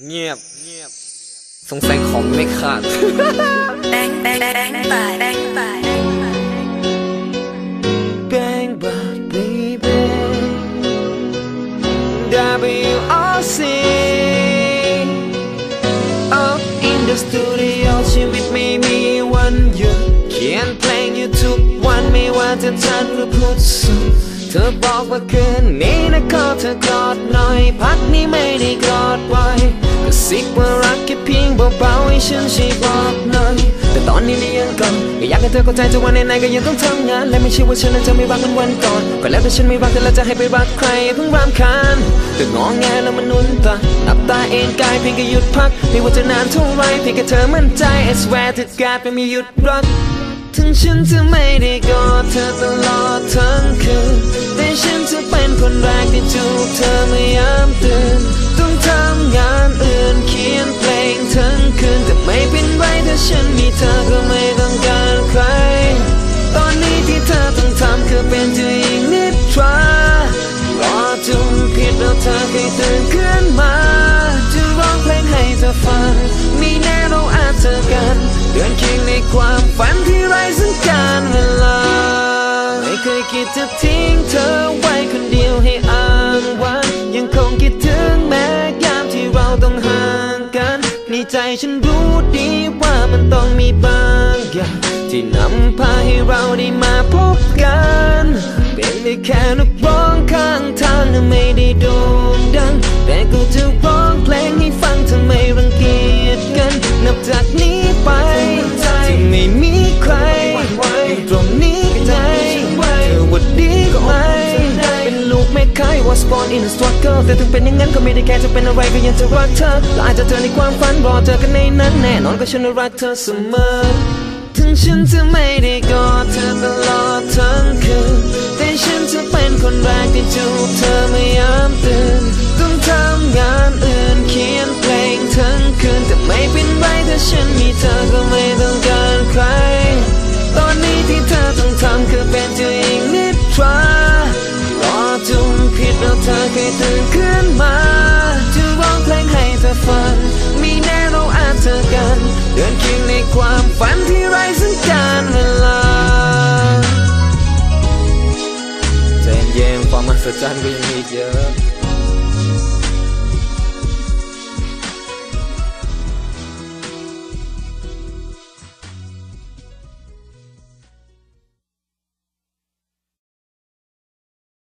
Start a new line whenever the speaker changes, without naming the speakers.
เงียบ สงสัยของไม่ขาด
Bang bang bang bang bang bang
Bang bang baby WRC Up in the studio ชีวิตไม่มีวันหยุดเขียนเพลงอยู่ทุกวันไม่ว่าจะจันหรือพุธศุกร์ เธอบอกว่าคืนนี้นะขอเธอกอดหน่อยพักนี้ไม่ได้กอดไว้กระซิบว่ารักแค่เพียงเบาๆให้ฉันช่วยบอกหน่อยแต่ตอนนี้เรียนก่อนก็อยากให้เธอเข้าใจจะวันไหนๆก็ยังต้องทำงาน และไม่ใช่ว่าฉันนั้นจะไม่รักเหมือนวันก่อนก็แล้วแต่ฉันไม่รักแต่แล้วจะให้ไปรักใครเพิ่งรำคาญแต่งอแงแล้วมันนุ่นตานับตาเอนกายเพียงแค่หยุดพัก ไม่ว่าจะนานเท่าไรเพียงแค่เธอมั่นใจ I swear to God ไม่มีหยุดรัก ถึงฉันจะไม่ได้กอดเธอตลอดทั้งคืน จูบเธอเมื่อยามตื่น ต้องทำงานอื่นเขียนเพลงทั้งคืน แต่ไม่เป็นไรถ้าฉันมีเธอก็ไม่ต้องการใคร ตอนนี้ที่เธอต้องทำคือเป็นเจ้าหญิงนิทรารอจุงผิดแล้วเธอเคยตื่นขึ้นมา จะร้องเพลงให้เธอฟัง มีแน่เราอาจเจอกัน เดินเคียงในความฝันที่ไร้สัญการเวลา ไม่เคยคิดจะทิ้งเธอไว้คนเดียวให้ ฉันรู้ดีว่ามันต้องมีบางอย่างที่นำพาให้เราได้มาพบกันเป็น คายว่า spawn in a struggle แต่ถึงเป็นอย่างนั้นก็ไม่ได้แค่จะเป็นอะไรก็ยังจะรักเธอและอาจจะเจอในความฝันรอเจอกันในนั้นแน่นอนก็ฉันรักเธอเสมอ ถึงฉันจะไม่ได้กอดเธอตลอดทั้งคืนแต่ฉันจะเป็นคนแรกที่จูบเธอเมื่อยามตื่นต้องทำงานอื่นเขียนเพลงทั้งคืนแต่ไม่เป็นไรถ้าฉันมีเธอก็ไม่ต้อง ความฝันที่ไร้สัญการเวลาใจเย็นความมหัศจรรย์ก็ยังมีเยอะ